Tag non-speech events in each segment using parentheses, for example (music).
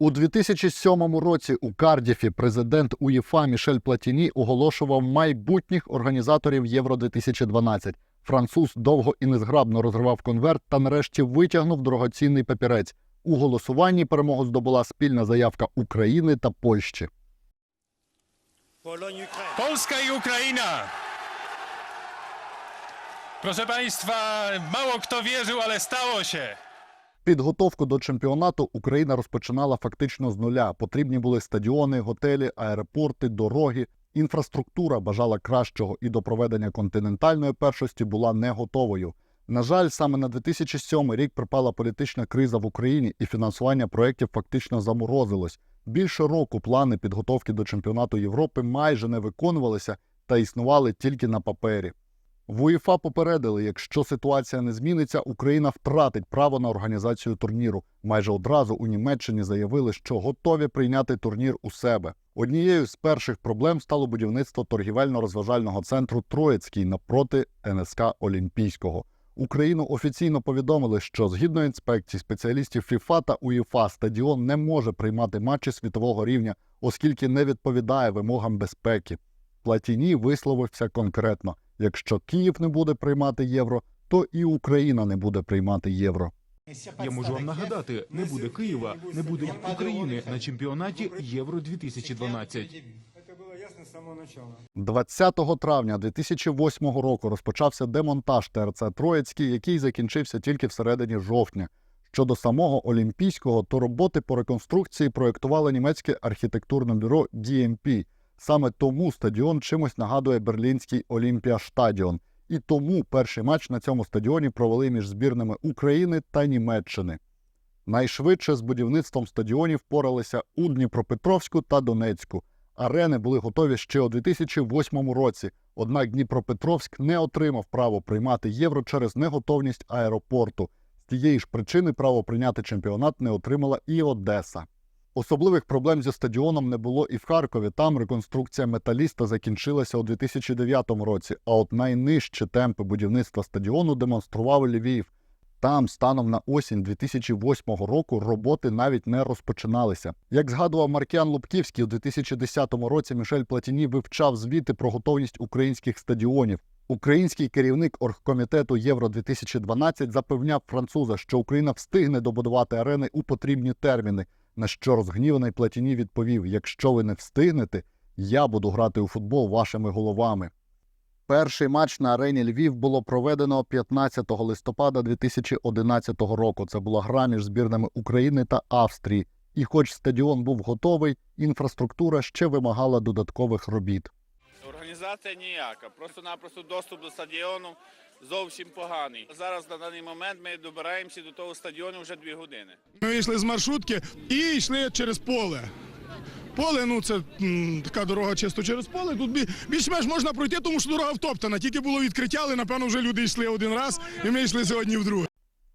У 2007 році у Кардіфі президент УЄФА Мішель Платіні оголошував майбутніх організаторів Євро 2012. Француз довго і незграбно розривав конверт та нарешті витягнув дорогоцінний папірець. У голосуванні перемогу здобула спільна заявка України та Польщі. Polska i Ukraina. Proszę Państwa, mało kto wierzył, ale stało się. Підготовку до чемпіонату Україна розпочинала фактично з нуля. Потрібні були стадіони, готелі, аеропорти, дороги. Інфраструктура бажала кращого і до проведення континентальної першості була не готовою. На жаль, саме на 2007 рік припала політична криза в Україні, і фінансування проєктів фактично заморозилось. Більше року плани підготовки до чемпіонату Європи майже не виконувалися та існували тільки на папері. В УЄФА попередили, якщо ситуація не зміниться, Україна втратить право на організацію турніру. Майже одразу у Німеччині заявили, що готові прийняти турнір у себе. Однією з перших проблем стало будівництво торгівельно-розважального центру Троїцький напроти НСК Олімпійського. Україну офіційно повідомили, що згідно інспекцій спеціалістів ФІФА та УЄФА стадіон не може приймати матчі світового рівня, оскільки не відповідає вимогам безпеки. Платіні висловився конкретно: якщо Київ не буде приймати євро, то і Україна не буде приймати євро. Я можу вам нагадати, не буде Києва, не буде України на чемпіонаті Євро 2012. Это было ясно с самого начала. 20 травня 2008 року розпочався демонтаж ТРЦ Троїцький, який закінчився тільки всередині жовтня. Щодо самого Олімпійського, то роботи по реконструкції проєктувало німецьке архітектурне бюро DMP. Саме тому стадіон чимось нагадує берлінський Олімпіаштадіон. І тому перший матч на цьому стадіоні провели між збірними України та Німеччини. Найшвидше з будівництвом стадіонів впоралися у Дніпропетровську та Донецьку. Арени були готові ще у 2008 році. Однак Дніпропетровськ не отримав право приймати євро через неготовність аеропорту. З тієї ж причини право прийняти чемпіонат не отримала і Одеса. Особливих проблем зі стадіоном не було і в Харкові. Там реконструкція металіста закінчилася у 2009 році. А от найнижчі темпи будівництва стадіону демонстрував Львів. Там, станом на осінь 2008 року, роботи навіть не розпочиналися. Як згадував Маркіан Лубківський, у 2010 році Мішель Платіні вивчав звіти про готовність українських стадіонів. Український керівник оргкомітету Євро 2012 запевняв француза, що Україна встигне добудувати арени у потрібні терміни. На що розгніваний Платіні відповів: якщо ви не встигнете, я буду грати у футбол вашими головами. Перший матч на арені Львів було проведено 15 листопада 2011 року. Це була гра між збірними України та Австрії. І хоч стадіон був готовий, інфраструктура ще вимагала додаткових робіт. Організація ніяка, просто-напросто доступ до стадіону зовсім поганий. Зараз на даний момент ми добираємося до того стадіону вже дві години. Ми вийшли з маршрутки і йшли через поле. Поле, ну це м, така дорога чисто через поле. Тут більш-менш можна пройти, тому що дорога втоптана. Тільки було відкриття, але напевно вже люди йшли один раз, і ми йшли сьогодні вдруге.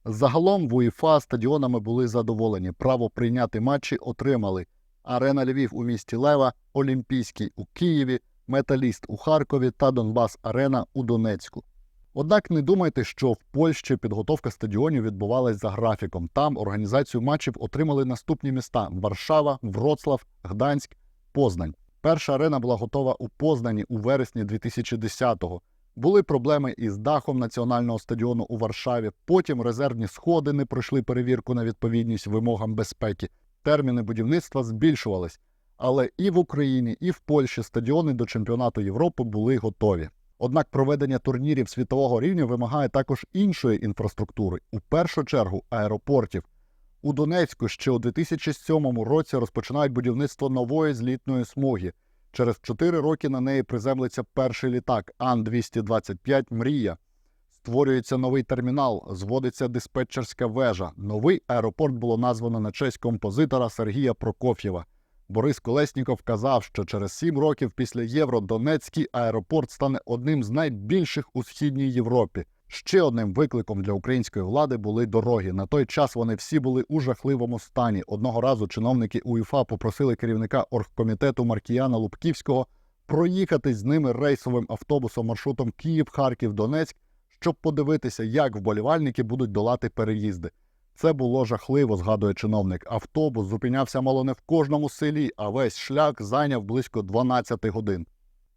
Загалом в УЄФА стадіонами були задоволені. Право прийняти матчі отримали. Арена Львів у місті Лева, Олімпійський у Києві, Металіст у Харкові та Донбас Арена у Донецьку. Однак не думайте, що в Польщі підготовка стадіонів відбувалась за графіком. Там організацію матчів отримали наступні міста: Варшава, Вроцлав, Гданськ, Познань. Перша арена була готова у Познані у вересні 2010-го. Були проблеми із дахом національного стадіону у Варшаві. Потім резервні сходи не пройшли перевірку на відповідність вимогам безпеки. Терміни будівництва збільшувались. Але і в Україні, і в Польщі стадіони до чемпіонату Європи були готові. Однак проведення турнірів світового рівня вимагає також іншої інфраструктури, у першу чергу аеропортів. У Донецьку ще у 2007 році розпочинають будівництво нової злітної смуги. Через 4 роки на неї приземлиться перший літак Ан-225 Мрія. Створюється новий термінал, зводиться диспетчерська вежа. Новий аеропорт було названо на честь композитора Сергія Прокоф'єва. Борис Колесніков казав, що через сім років після євро Донецький аеропорт стане одним з найбільших у східній Європі. Ще одним викликом для української влади були дороги. На той час вони всі були у жахливому стані. Одного разу чиновники УЄФА попросили керівника оргкомітету Маркіяна Лубківського проїхати з ними рейсовим автобусом маршрутом Київ, Харків, Донецьк, щоб подивитися, як вболівальники будуть долати переїзди. Це було жахливо, згадує чиновник. Автобус зупинявся мало не в кожному селі, а весь шлях зайняв близько 12 годин.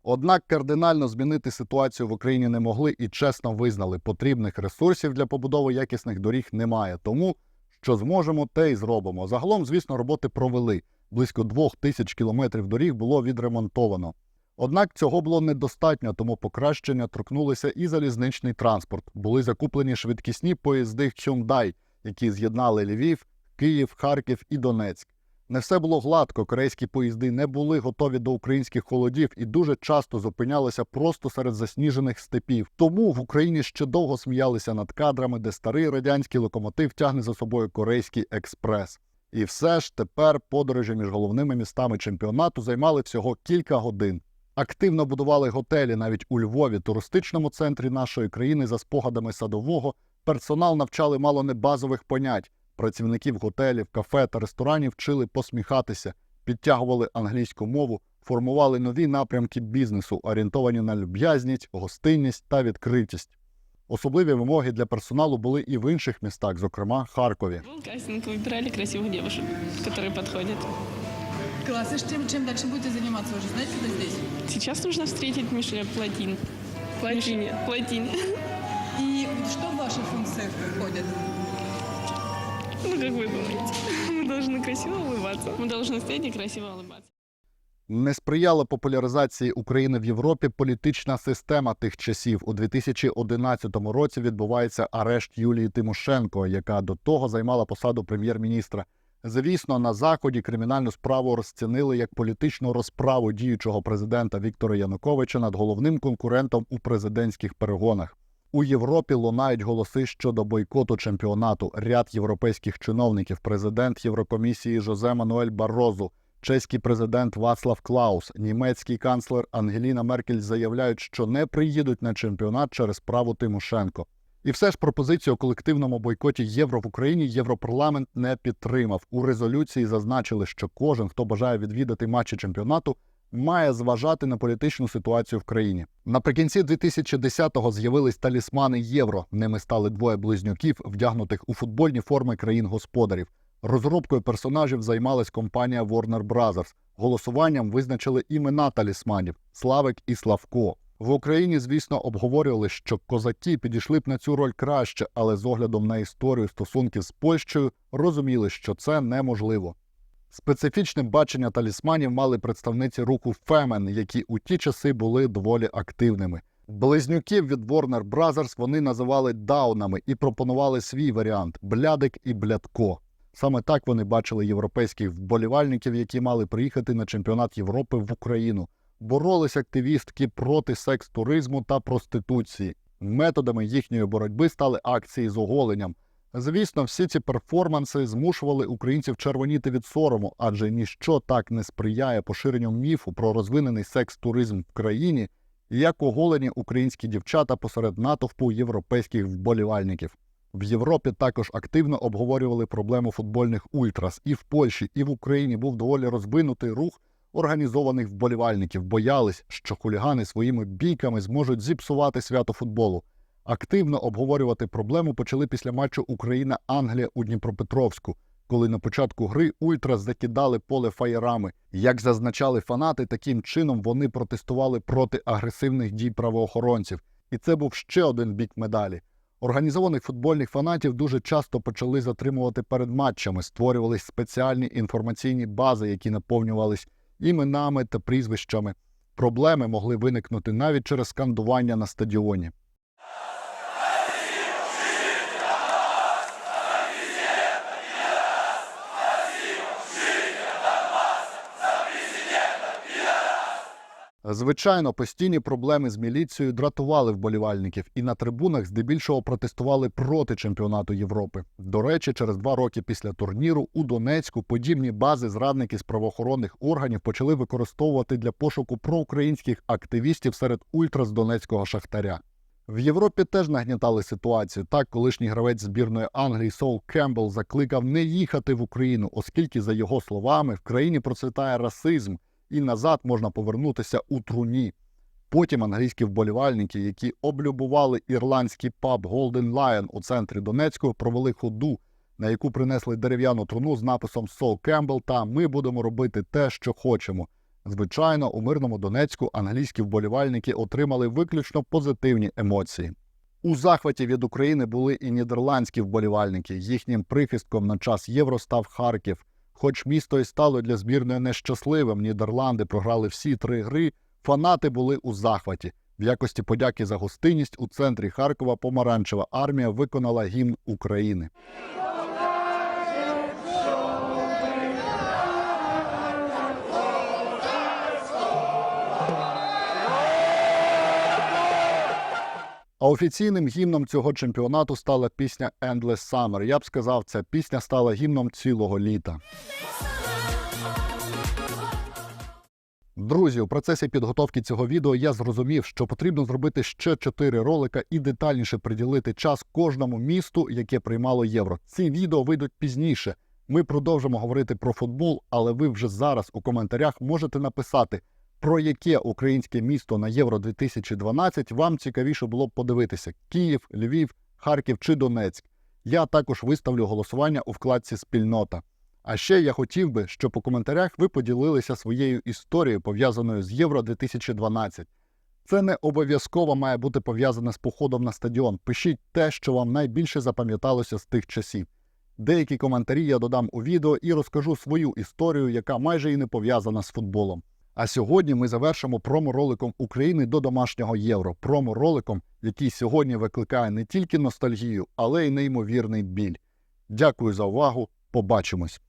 Однак кардинально змінити ситуацію в Україні не могли і чесно визнали, потрібних ресурсів для побудови якісних доріг немає. Тому що зможемо, те й зробимо. Загалом, звісно, роботи провели. Близько двох тисяч кілометрів доріг було відремонтовано. Однак цього було недостатньо, тому покращення торкнулися і залізничний транспорт. Були закуплені швидкісні поїзди Hyundai, які з'єднали Львів, Київ, Харків і Донецьк. Не все було гладко. Корейські поїзди не були готові до українських холодів і дуже часто зупинялися просто серед засніжених степів. Тому в Україні ще довго сміялися над кадрами, де старий радянський локомотив тягне за собою корейський експрес. І все ж тепер подорожі між головними містами чемпіонату займали всього кілька годин. Активно будували готелі навіть у Львові, туристичному центрі нашої країни, за спогадами садового. Персонал навчали мало не базових понять. Працівників готелів, кафе та ресторанів вчили посміхатися, підтягували англійську мову, формували нові напрямки бізнесу, орієнтовані на люб'язність, гостинність та відкритість. Особливі вимоги для персоналу були і в інших містах, зокрема Харкові. Был кастинг, выбирали красивых девушек, которые подходят. Класс. И чем, чем дальше будете заниматься уже? Знаете, что здесь? Сейчас нужно встретить Мишеля Платин. Платине. Платине. (laughs) И что в ваши функции входит? Ну, как вы думаете? (laughs) Мы должны красиво улыбаться. Мы должны стоять и красиво улыбаться. Не сприяла популяризації України в Європі політична система тих часів. У 2011 році відбувається арешт Юлії Тимошенко, яка до того займала посаду прем'єр-міністра. Звісно, на заході кримінальну справу розцінили як політичну розправу діючого президента Віктора Януковича над головним конкурентом у президентських перегонах. У Європі лунають голоси щодо бойкоту чемпіонату. Ряд європейських чиновників, президент Єврокомісії Жозе Мануель Баррозу, чеський президент Вацлав Клаус, німецький канцлер Ангеліна Меркель заявляють, що не приїдуть на чемпіонат через справу Тимошенко. І все ж пропозицію у колективному бойкоті євро в Україні Європарламент не підтримав. У резолюції зазначили, що кожен, хто бажає відвідати матчі чемпіонату, має зважати на політичну ситуацію в країні. Наприкінці 2010-го з'явились талісмани євро. Ними стали двоє близнюків, вдягнутих у футбольні форми країн-господарів. Розробкою персонажів займалась компанія Warner Brothers. Голосуванням визначили імена талісманів Славик і Славко. В Україні, звісно, обговорювали, що козаки підійшли б на цю роль краще, але з оглядом на історію стосунків з Польщею розуміли, що це неможливо. Специфічне бачення талісманів мали представниці руху Фемен, які у ті часи були доволі активними. Близнюків від Warner Brothers вони називали даунами і пропонували свій варіант блядик і блядко. Саме так вони бачили європейських вболівальників, які мали приїхати на чемпіонат Європи в Україну. Боролись активістки проти секс-туризму та проституції. Методами їхньої боротьби стали акції з оголенням. Звісно, всі ці перформанси змушували українців червоніти від сорому, адже ніщо так не сприяє поширенню міфу про розвинений секс-туризм в країні, як оголені українські дівчата посеред натовпу європейських вболівальників. В Європі також активно обговорювали проблему футбольних ультрас. І в Польщі, і в Україні був доволі розвинутий рух організованих вболівальників. Боялись, що хулігани своїми бійками зможуть зіпсувати свято футболу. Активно обговорювати проблему почали після матчу Україна-Англія у Дніпропетровську, коли на початку гри ультрас закидали поле фаєрами. Як зазначали фанати, таким чином вони протестували проти агресивних дій правоохоронців. І це був ще один бік медалі. Організованих футбольних фанатів дуже часто почали затримувати перед матчами, створювались спеціальні інформаційні бази, які наповнювались іменами та прізвищами. Проблеми могли виникнути навіть через скандування на стадіоні. Звичайно, постійні проблеми з міліцією дратували вболівальників, і на трибунах здебільшого протестували проти чемпіонату Європи. До речі, через два роки після турніру у Донецьку подібні бази зрадники з правоохоронних органів почали використовувати для пошуку проукраїнських активістів серед ультрас донецького шахтаря. В Європі теж нагнітали ситуацію. Так, колишній гравець збірної Англії Сол Кембл закликав не їхати в Україну, оскільки, за його словами, в країні процвітає расизм і назад можна повернутися у труні. Потім англійські вболівальники, які облюбували ірландський паб Golden Lion у центрі Донецького, провели ходу, на яку принесли дерев'яну труну з написом Сол Кембл та Ми будемо робити те, що хочемо. Звичайно, у мирному Донецьку англійські вболівальники отримали виключно позитивні емоції. У захваті від України були і нідерландські вболівальники. Їхнім прихистком на час євро став Харків. Хоч місто і стало для збірної нещасливим, Нідерланди програли всі три гри. Фанати були у захваті. В якості подяки за гостинність у центрі Харкова помаранчева армія виконала гімн України. А офіційним гімном цього чемпіонату стала пісня Endless Summer. Я б сказав, ця пісня стала гімном цілого літа. Друзі, у процесі підготовки цього відео я зрозумів, що потрібно зробити ще чотири ролика і детальніше приділити час кожному місту, яке приймало євро. Ці відео вийдуть пізніше. Ми продовжимо говорити про футбол, але ви вже зараз у коментарях можете написати, про яке українське місто на Євро 2012 вам цікавіше було б подивитися: Київ, Львів, Харків чи Донецьк. Я також виставлю голосування у вкладці Спільнота. А ще я хотів би, щоб у коментарях ви поділилися своєю історією, пов'язаною з Євро 2012. Це не обов'язково має бути пов'язане з походом на стадіон. Пишіть те, що вам найбільше запам'яталося з тих часів. Деякі коментарі я додам у відео і розкажу свою історію, яка майже і не пов'язана з футболом. А сьогодні ми завершимо промо-роликом України до домашнього євро. Промо-роликом, який сьогодні викликає не тільки ностальгію, але й неймовірний біль. Дякую за увагу. Побачимось.